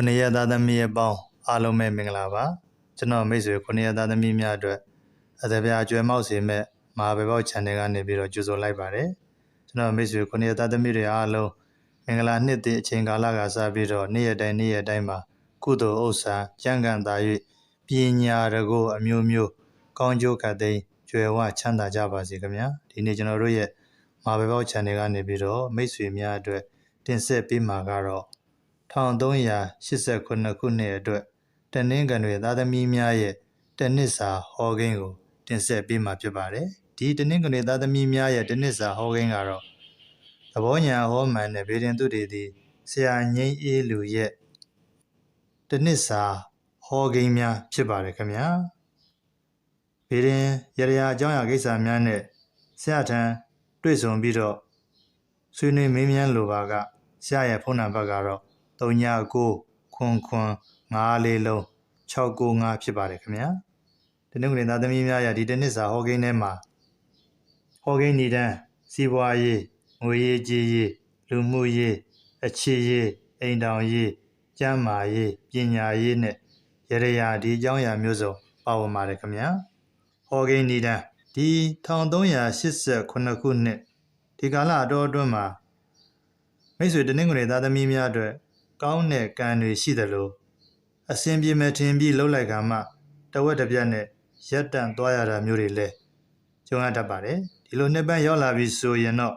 ခုနှစ်ရက်သားသမီးရဲ့ပေါင်းအားလုံးပဲမင်္ဂလာပါကျွန်တော်မိတ်ဆွေခုနှစ်ရက်သားသမီးများအတွက်အသပြာကျွဲမောက်စီမဲ့မဟာဘေဘောက် channel ကနေပြီးတော့ကြိုဆိုလိုက်ပါတယ်ကျွန်တော်မိတ်ဆွေခုနှစ်ရက်သားသမီးတွေအားလုံးမင်္ဂလာနှစ်တည်အချိန်ကာလကစပြီးတော့နေ့ရက်တိုင်းနေ့ရက်တိုင်းမှာကုသိုလ်ဥစ္စာကြံ့ကန်သာ၍ပညာတကိုအမျိုးမျိုးကောင်းကျိုးကသိမ်းကျွယ်ဝချမ်းသာကြပါစေခင်ဗျာဒီနေ့ကျွန်တော်တို့ရဲ့မဟာဘေဘောက် channel ကနေပြီးတော့မိတ်ဆွေများအတွက်တင်ဆက်ပေးမှာကတော့ 1389ခုနှစ်အတွက်တနင်္ဂနွေသားသမီးများရဲ့တနစ်စာဟောကိန်းကိုတင်ဆက်ပေးမှာဖြစ်ပါတယ်။ဒီတနင်္ဂနွေသားသမီးများရဲ့တနစ်စာဟောကိန်းကတော့သဘောညာဟောမှန်တဲ့ဗေဒင်သူတွေသည်ဆရာငိမ့်အေးလူရဲ့တနစ်စာဟောကိန်းများဖြစ်ပါတယ်ခင်ဗျာ။ဗေဒင်ရရအကြောင်းအရာကိစ္စများနဲ့ဆရာထံတွေ့ဆုံပြီးတော့ဆွေးနွေးမေးမြန်းလိုပါကဆရာရဲ့ဖုန်းနံပါတ်ကတော့ 39ခွန်ခွန်94လုံး695ဖြစ်ပါတယ်ခင်ဗျာဒီနေ့ကနေ့သားသမီးများရဒီတနစ်စာဟောကိန်းထဲမှာဟောကိန်းဤတန်းစီးပွားရေးငွေရေးကြေးရေးလူမှုရေးအခြေရေးအိမ်တောင်ရေးကျန်းမာရေးပညာရေးနဲ့ရရရာဒီအကြောင်းအရာမျိုးစုံပါဝင်ပါတယ်ခင်ဗျာဟောကိန်းဤတန်းဒီ1389ခုနှစ်ဒီကာလအတော်အတွင်းမှာမိတ်ဆွေတနင်္ဂနွေသားသမီးများအတွက် ကောင်းတဲ့ကံတွေရှိသလိုအစဉ်ပြေမဲ့ထင်ပြီးလှုပ်လိုက်ကမှတဝက်တစ်ပြက်နဲ့ရက်တန့်သွားရတာမျိုးတွေလည်းကြုံရတတ်ပါတယ်ဒီလိုနှစ်ပန်းရောက်လာပြီဆိုရင်တော့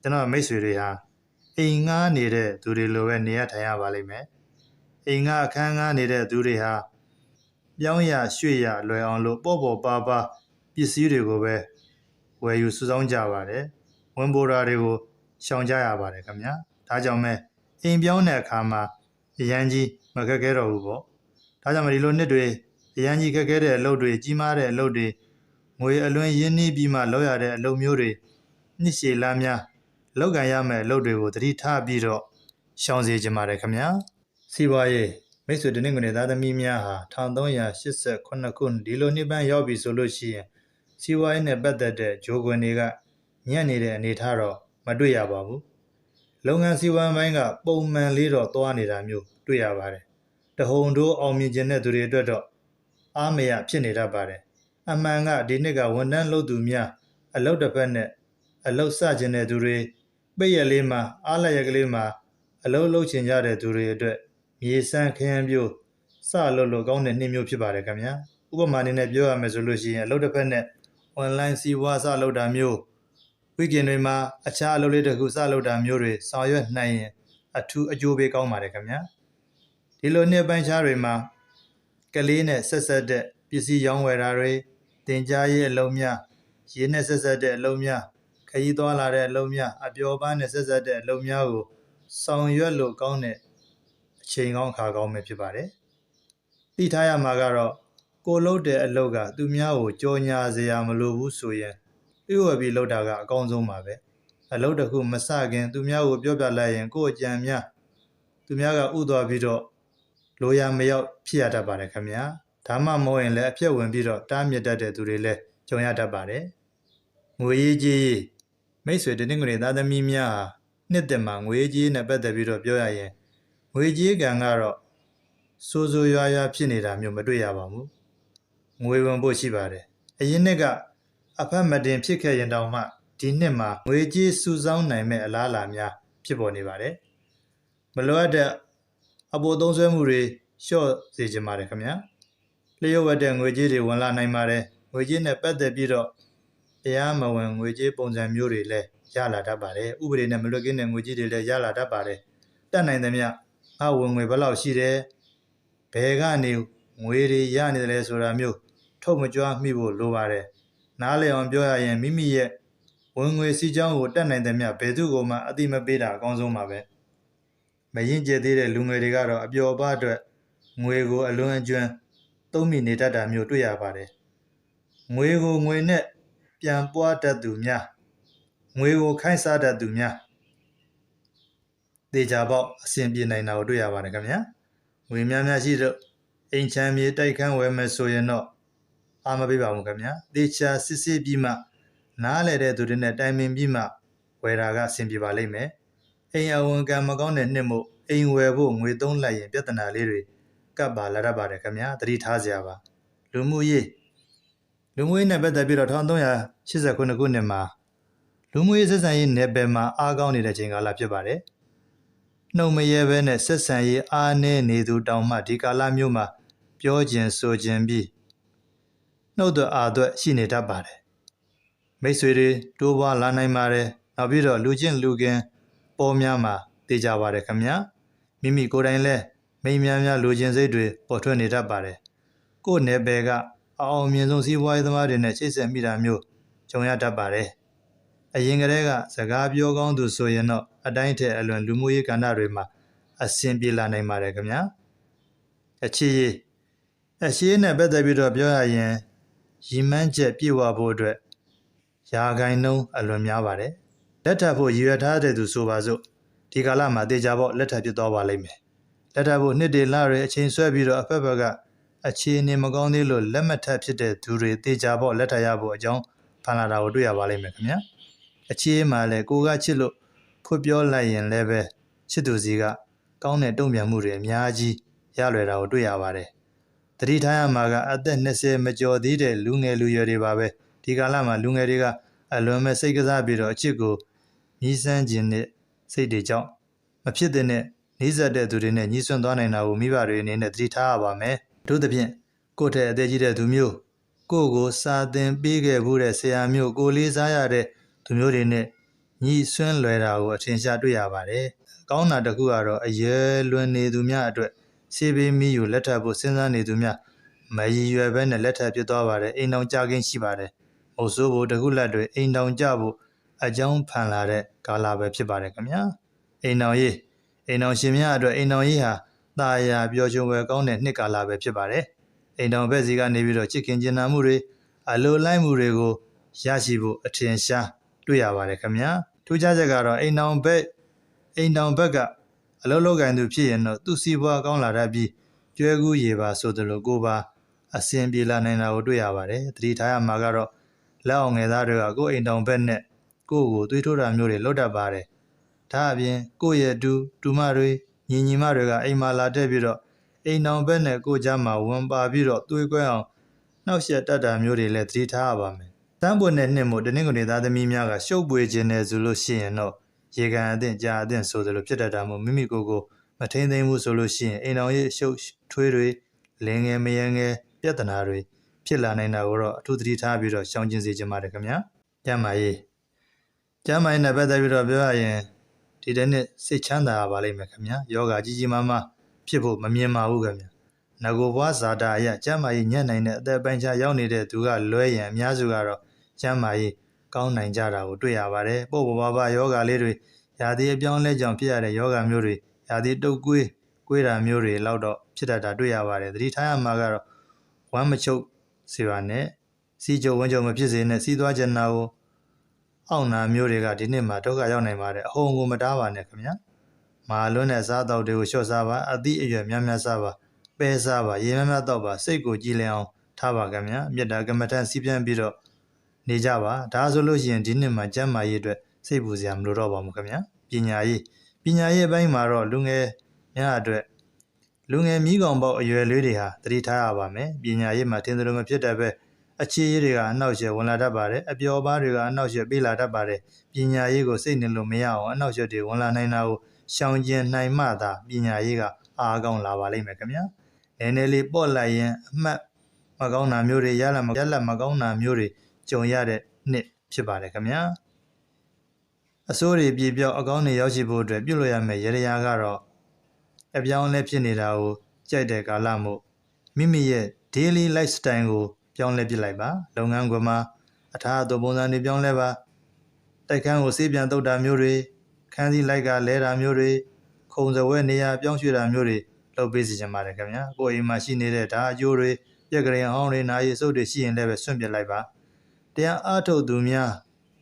ကျွန်တော်မိတ်ဆွေတွေဟာအိမ်ငှားနေတဲ့သူတွေလိုပဲနေရထိုင်ရပါလိမ့်မယ်အိမ်ငှားအခန်းငှားနေတဲ့သူတွေဟာပြောင်းရရွှေ့ရလွယ်အောင်လို့ပေါ့ပေါ့ပါပါပစ္စည်းတွေကိုပဲဝယ်ယူစုဆောင်းကြပါတယ်ဝင်ပိုတာတွေကိုရှောင်ကြရပါတယ်ခင်ဗျာဒါကြောင့်မဲ အိမ်ပြောင်းတဲ့အခါမှာအရန်ကြီးမခက်ခဲတော့ဘူးပေါ့ဒါကြောင့်မဒီလိုနှစ်တွေအရန်ကြီးခက်ခဲတဲ့အလုပ်တွေကြီးမားတဲ့အလုပ်တွေငွေအလွန်ရင်းနှီးပြီးမှလောက်ရတဲ့အလုပ်မျိုးတွေနှစ်ရှည်လမ်းများလောက်ကန်ရမယ့်အလုပ်တွေကိုသတိထားပြီးတော့ရှောင်စေချင်ပါတယ်ခင်ဗျာစီးပွားရေးမိတ်ဆွေတနင်္ဂနွေသားသမီးများဟာ1388ခုဒီလိုနှစ်ပန်းရောက်ပြီဆိုလို့ရှိရင်စီးပွားရေးနဲ့ပတ်သက်တဲ့ဂျိုးခွင်တွေကညံ့နေတဲ့အနေထားတော့မတွေ့ရပါဘူး လုပ်ငန်းစည်းဝါးပိုင်းကပုံမှန်လေးတော့သွားနေတာမျိုးတွေ့ရပါတယ်။တဟုန်တို့အောင်မြင်ခြင်းတဲ့သူတွေအတွက်တော့အားမရဖြစ်နေတတ်ပါတယ်။အမှန်ကဒီနှစ်ကဝန်ထမ်းလုပ်သူများအလုပ်တစ်ဖက်နဲ့အလုပ်စခြင်းတဲ့သူတွေပိတ်ရလေးမှာအားလက်ရကလေးမှာအလုပ်လုပ်ချင်ကြတဲ့သူတွေအတွက်မြေစမ်းခရမ်းပြိုးစလုပ်လို့ကောင်းတဲ့နှစ်မျိုးဖြစ်ပါတယ်ခင်ဗျာ။ဥပမာအနေနဲ့ပြောရမယ်ဆိုလို့ရှိရင်အလုပ်တစ်ဖက်နဲ့ online စီးပွားစလုပ်တာမျိုး ဝိကင်တွေမှာအခြားအလုပ်လေးတစ်ခုစလုပ်တာမျိုးတွေဆောင်ရွက်နိုင်ရင်အထူးအကျိုးပေးကောင်းပါတယ်ခင်ဗျာဒီလိုနှစ်ပိုင်းခြားတွေမှာကလေးနဲ့ဆက်ဆက်တဲ့ပစ္စည်းရောင်းဝယ်တာတွေတင်ကြားရေးအလုပ်များရေးနဲ့ဆက်ဆက်တဲ့အလုပ်များခရီးသွားလာတဲ့အလုပ်များအပျော်ပန်းနဲ့ဆက်ဆက်တဲ့အလုပ်များကိုဆောင်ရွက်လို့ကောင်းတဲ့အချိန်ကောင်းအခါကောင်းပဲဖြစ်ပါတယ်သိထားရမှာကတော့ကိုလုပ်တဲ့အလုပ်ကသူများကိုကြော်ညာစရာမလိုဘူးဆိုရင် လျှို့ဝှက်ပြီးလုပ်တာကအကောင်းဆုံးပါပဲအလုပ်တစ်ခုမစခင်သူများကိုပြောပြလိုက်ရင်ကိုယ့်အကြံများသူများကဥသွားပြီးတော့လိုရာမရောက်ဖြစ်ရတတ်ပါတယ်ခင်ဗျာဒါမှမဟုတ်ရင်လည်းအပြည့်ဝင်ပြီးတော့တားမြစ်တတ်တဲ့သူတွေလည်းကြုံရတတ်ပါတယ်ငွေရေးကြေးရေးမိတ်ဆွေတနင်္ဂနွေသားသမီးများဟာနှစ်သက်မှာငွေကြေးနဲ့ပတ်သက်ပြီးတော့ပြောရရင်ငွေကြေးကံကတော့စိုးစိုးရွားရွားဖြစ်နေတာမျိုးမတွေ့ရပါဘူးငွေဝင်ဖို့ရှိပါတယ်အရင်နှစ်က အဖက်မတင်ဖြစ်ခဲ့ရင်တောင်မှဒီနှစ်မှာငွေကြေးစုဆောင်းနိုင်မဲ့အလားအလာများဖြစ်ပေါ်နေပါတယ်မလိုအပ်တဲ့အပေါ်သုံးဆွဲမှုတွေလျှော့စေချင်ပါတယ်ခင်ဗျာလျှို့ဝှက်တဲ့ငွေကြေးတွေဝင်လာနိုင်ပါတယ်ငွေကြေးနဲ့ပတ်သက်ပြီးတော့တရားမဝင်ငွေကြေးပုံစံမျိုးတွေလည်းရလာတတ်ပါတယ်ဥပဒေနဲ့မလွတ်ကင်းတဲ့ငွေကြေးတွေလည်းရလာတတ်ပါတယ်တတ်နိုင်သမျှငါဝင်ငွေဘယ်လောက်ရှိတယ်ဘယ်ကနေငွေတွေရနေတယ်လဲဆိုတာမျိုးထုတ်မကြွားမိဖို့လိုပါတယ် နားလည်အောင်ပြောရရင်မိမိရဲ့ဝင်ငွေစီးကြောင်းကိုတက်နိုင်တဲ့မြဘယ်သူကိုမှအတိမပေးတာအကောင်းဆုံးပါပဲမရင်ကျသေးတဲ့လူငယ်တွေကတော့အပျော်ပါအတွက်ငွေကိုအလွန်အကျွမ်းသုံးမိနေတတ်တာမျိုးတွေ့ရပါတယ်ငွေကိုငွေနဲ့ပြန်ပွားတတ်သူများငွေကိုခိုင်းစားတတ်သူများတေချာပေါက်အစဉ်ပြေနိုင်တာကိုတွေ့ရပါတယ်ခင်ဗျာငွေများများရှိတော့အိမ်ချမ်းမြေတိုက်ခန်းဝယ်မယ်ဆိုရင်တော့ အားမပေးပါဘူးခင်ဗျာတေချာစစ်စစ်ပြီးမှနားလဲတဲ့သူတွေနဲ့တိုင်ပင်ပြီးမှဝယ်တာကအဆင်ပြေပါလိမ့်မယ်အိမ်အဝန်ကံမကောင်းတဲ့နှစ်မို့အိမ်ဝယ်ဖို့ငွေသုံးလိုက်ရင်ပြဿနာလေးတွေကပ်ပါလာတတ်ပါတယ်ခင်ဗျာသတိထားစရာပါလူမှုရေးလူမှုရေးနဲ့ပတ်သက်ပြီးတော့1389ခုနှစ်မှာလူမှုရေးဆက်ဆံရေးနယ်ပယ်မှာအားကောင်းနေတဲ့ချိန်ကာလဖြစ်ပါတယ်နှုတ်မရဲဘဲနဲ့ဆက်ဆံရေးအားနည်းနေသူတောင်မှဒီကာလမျိုးမှာပြောခြင်းဆိုခြင်းပြီး နှုတ်သွအားသွက်ရှိနေတတ်ပါတယ်မိတ်ဆွေတွေတိုးပွားလာနိုင်ပါတယ်နောက်ပြီးတော့လူချင်းလူကင်းပေါ်များမှာတည်ကြပါတယ်ခင်ဗျာမိမိကိုယ်တိုင်လည်းမိန်များများလူချင်းစိတ်တွေပေါ်ထွက်နေတတ်ပါတယ်ကိုယ်နယ်ပယ်ကအအောင်မြင်ဆုံးစီးပွားရေးသမားတွေနဲ့ချိတ်ဆက်မိတာမျိုးကြုံရတတ်ပါတယ်အရင်ကတည်းကစကားပြောကောင်းသူဆိုရင်တော့အတိုင်းထက်အလွန်လူမှုရေးကဏ္ဍတွေမှာအဆင်ပြေလာနိုင်ပါတယ်ခင်ဗျာအချီရေးအရှိရေးနဲ့ပတ်သက်ပြီးတော့ပြောရရင် ရီမန်းချက်ပြည့်ဝဖို့အတွက်ယာဂိုင်နှုံးအလွန်များပါတယ်လက်ထပ်ဖို့ရည်ရွယ်ထားတဲ့သူဆိုပါစို့ဒီကာလမှာတေချာပေါ့လက်ထပ်ဖြစ်သွားပါလိမ့်မယ်လက်ထပ်ဖို့နှစ်တွေလတွေအချိန်ဆွဲပြီးတော့အဖက်ဖက်ကအခြေအနေမကောင်းသေးလို့လက်မထပ်ဖြစ်တဲ့သူတွေတေချာပေါ့လက်ထပ်ရဖို့အကြောင်းဖန်လာတာကိုတွေ့ရပါလိမ့်မယ်ခင်ဗျာအခြေမှာလည်းကိုကချစ်လို့ဖွပြောလိုက်ရင်လည်းပဲချစ်သူစီကကောင်းတဲ့တုံ့ပြန်မှုတွေအများကြီးရလွယ်တာကိုတွေ့ရပါတယ် တတိထားရမှာကအသက်20မကျော်သေးတဲ့လူငယ်လူရွယ်တွေပါပဲဒီကာလမှာလူငယ်တွေကအလွန်မဲ့စိတ်ကစားပြီးတော့အချစ်ကိုညီးစမ်းခြင်းနဲ့စိတ်တွေကြောင့်မဖြစ်တဲ့နဲ့နှီးစပ်တဲ့သူတွေနဲ့ညီးဆွမ်းသွားနိုင်တာကိုမိဘတွေအနေနဲ့သတိထားရပါမယ်တို့သဖြင့်ကိုယ့်ထက်အသက်ကြီးတဲ့သူမျိုးကိုယ့်ကိုစာသင်ပေးခဲ့မှုတဲ့ဆရာမျိုးကိုလေးစားရတဲ့သူမျိုးတွေနဲ့ညီးဆွမ်းလွယ်တာကိုအထင်ရှားတွေ့ရပါတယ်ကောင်းတာတစ်ခုကတော့အရွယ်လွန်နေသူများအတွက် စေဘေးမီးယူလက်ထပ်ဖို့စဉ်းစားနေသူများမရည်ရွယ်ဘဲနဲ့လက်ထပ်ဖြစ်သွားပါတယ်အိမ်တော်ကြခင်းရှိပါတယ်။မုတ်ဆိုးဖို့တခုလက်တွေအိမ်တော်ကြဖို့အကြောင်းဖန်လာတဲ့ကာလပဲဖြစ်ပါတယ်ခင်ဗျာ။အိမ်တော်ရေးအိမ်တော်ရှင်များအတွက်အိမ်တော်ရေးဟာตาရာပျော်ရွှင်ဝယ်ကောင်းတဲ့နှစ်ကာလပဲဖြစ်ပါတယ်။အိမ်တော်ဘက်စီကနေပြီးတော့ချစ်ခင်ကျင်နာမှုတွေအလိုလိုက်မှုတွေကိုရရှိဖို့အထင်ရှားတွေ့ရပါတယ်ခင်ဗျာ။ထူးခြားချက်ကတော့အိမ်တော်ဘက်အိမ်တော်ဘက်က အလုံးလောကန်သူဖြစ်ရင်တော့သူစီးပွားကောင်းလာတတ်ပြီးကျွဲကူးရေပါဆိုသလိုကိုပါအစဉ်ပြေလာနိုင်တာကိုတွေ့ရပါတယ်။တတိထားရမှာကတော့လက်အောင်ငယ်သားတွေကကိုယ့်အိမ်တောင်ဘက်နဲ့ကိုယ့်ကိုသွေးထိုးတာမျိုးတွေလုပ်တတ်ပါတယ်။ဒါအပြင်ကိုယ့်ရဲ့တူတူမတွေညီညီမတွေကအိမ်မှာလာတက်ပြီးတော့အိမ်တောင်ဘက်နဲ့ကိုယ့်ကြားမှာဝန်ပါပြီးတော့သွေးကွဲအောင်နှောက်ယှက်တတ်တာမျိုးတွေလည်းတတိထားရပါမယ်။တန်းပွင့်တဲ့နှစ်မို့တနင်္ဂနွေသားသမီးများကရှုပ်ပွေခြင်းနဲ့ဆိုလို့ရှိရင်တော့ ရေကန်အသင့်ကြာအသင့်ဆိုသလိုဖြစ်တတ်တာမို့မိမိကိုယ်ကိုမထိန်သိမ်းမှုဆိုလို့ရှိရင်အိမ်တော်ရဲ့ရှုပ်ထွေးတွေလင်းငယ်မယငယ်ပြဿနာတွေဖြစ်လာနိုင်တာကိုတော့အထူးသတိထားပြီးတော့ရှောင်ကျဉ်စေချင်ပါတယ်ခင်ဗျာ။ကျမ်းမာရေးကျမ်းမာရေးနဲ့ပတ်သက်ပြီးတော့ပြောရရင်ဒီတဲ့နှစ်စိတ်ချမ်းသာပါလိမ့်မယ်ခင်ဗျာ။ယောဂကြီးကြီးမားမားဖြစ်ဖို့မမြင်ပါဘူးခင်ဗျာ။ငကိုဘွားဇာတာအရကျမ်းမာရေးညံ့နိုင်တဲ့အသက်ပိုင်းခြားရောက်နေတဲ့သူကလွဲရင်အများစုကတော့ကျမ်းမာရေး ကောင်းနိုင်ကြတာကိုတွေ့ရပါတယ်။ပို့ပေါ်ပါပါယောဂလေးတွေရာသီအပြောင်းလဲကြောင့်ဖြစ်ရတဲ့ယောဂမျိုးတွေရာသီတုပ်ကွေးကွေးတာမျိုးတွေလောက်တော့ဖြစ်တတ်တာတွေ့ရပါတယ်။သတိထားရမှာကတော့ဝမ်းမချုပ်စေပါနဲ့စီကြုံဝန်းကြုံမဖြစ်စေနဲ့စီးသွားချင်တာကိုအောင့်နာမျိုးတွေကဒီနှစ်မှာဒုက္ခရောက်နိုင်ပါတယ်အဟုန်ကိုမတားပါနဲ့ခင်ဗျာမာလွန်းတဲ့စားတောက်တွေကိုလျှော့စားပါအသည့်အရွယ်များများစားပါပဲစားပါရေများများတောက်ပါစိတ်ကိုကြည်လင်အောင်ထားပါခင်ဗျာမြတ်တာကမ္မထန်စီးပြန်ပြီးတော့ နေကြပါဒါဆိုလို့ရှိရင်ဒီနှစ်မှာကျမ်းမာရေးအတွက်စိတ်ပူစရာမလိုတော့ပါဘူးခင်ဗျာပညာရေးပညာရေးအပိုင်းမှာတော့လူငယ်များအတွက်လူငယ်မိကောင်ပေါက်အရွယ်လေးတွေဟာတတိထားရပါမယ်ပညာရေးမှာတင်သလိုမဖြစ်တဲ့ပဲအခြေရေးတွေကအနောက်ရှယ်ဝင်လာတတ်ပါတယ်အပျော်ပါးတွေကအနောက်ရှယ်ပြေးလာတတ်ပါတယ်ပညာရေးကိုစိတ်နေလို့မရအောင်အနောက်ရှယ်တွေဝင်လာနိုင်တာကိုရှောင်ကျဉ်နိုင်မှသာပညာရေးကအားကောင်းလာပါလိမ့်မယ်ခင်ဗျာနည်းနည်းလေးပေါ့လိုက်ရင်အမှတ်မကောင်းတာမျိုးတွေရလာမရလာမကောင်းတာမျိုးတွေ ကြုံရတဲ့နှစ်ဖြစ်ပါတယ်ခင်ဗျာအစိုးရပြည်ပြောက်အကောင်းတွေရောက်ရှိဖို့အတွက်ပြုလုပ်ရမယ့်ရရရာကတော့အပြောင်းလဲဖြစ်နေတာကိုကြိုက်တဲ့ကာလမို့မိမိရဲ့ daily lifestyle ကိုပြောင်းလဲပြလိုက်ပါလုပ်ငန်းခွင်မှာအထာအသွပုံစံတွေပြောင်းလဲပါတိုက်ခန်းကိုစေးပြန်တုတ်တာမျိုးတွေခန်းစည်းလိုက်ကလဲတာမျိုးတွေခုံစဝဲနေရာပြောင်းရွှေ့တာမျိုးတွေလုပ်ပေးစီချင်ပါတယ်ခင်ဗျာကိုယ်အိမ်မှာရှိနေတဲ့ဓာအကျိုးတွေပြက်ကလေးအဟောင်းတွေနာရီစုပ်တွေရှိရင်လည်းပဲဆွန့်ပစ်လိုက်ပါ တရားအားထုတ်သူများ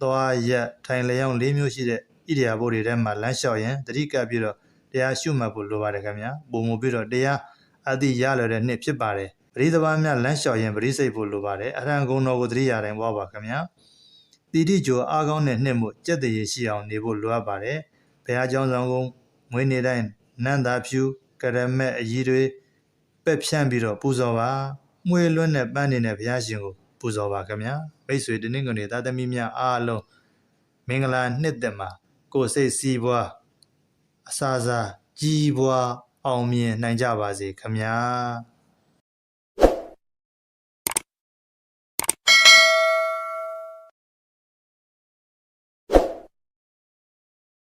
သွားရက်ထိုင်လျောင်းလေးမျိုးရှိတဲ့ဣရိယာပုတွေထဲမှာလမ်းလျှောက်ရင်တတိကပ်ပြီးတော့တရားရှုမှတ်ဖို့လိုပါတယ်ခင်ဗျာပုံမူပြီးတော့တရားအတိရလွယ်တဲ့နှစ်ဖြစ်ပါတယ်ပရိသဘာများလမ်းလျှောက်ရင်ပရိစိတ်ဖို့လိုပါတယ်အရဟံဂုဏ်တော်ကိုတတိယတိုင်းပွားပါခင်ဗျာတိတိကျော်အားကောင်းတဲ့နှစ်မှုစက်တရေရှိအောင်နေဖို့လိုအပ်ပါတယ်ဘုရားကျောင်းဆောင်ကုန်းမွေးနေ့တိုင်းနန္တာဖြူကရမက်အကြီးတွေပက်ဖြန့်ပြီးတော့ပူဇော်ပါမွေလွန်းတဲ့ပန်းနေတဲ့ဘုရားရှင်ကိုပူဇော်ပါခင်ဗျာ မိတ်ဆွေတနင်္ဂနွေသားသမီးများအားလုံးမင်္ဂလာနှစ်သက်မှာကိုယ်စိတ်စီးပွားအစာစားကြီးပွားအောင်မြင်နိုင်ကြပါစေခင်ဗျာ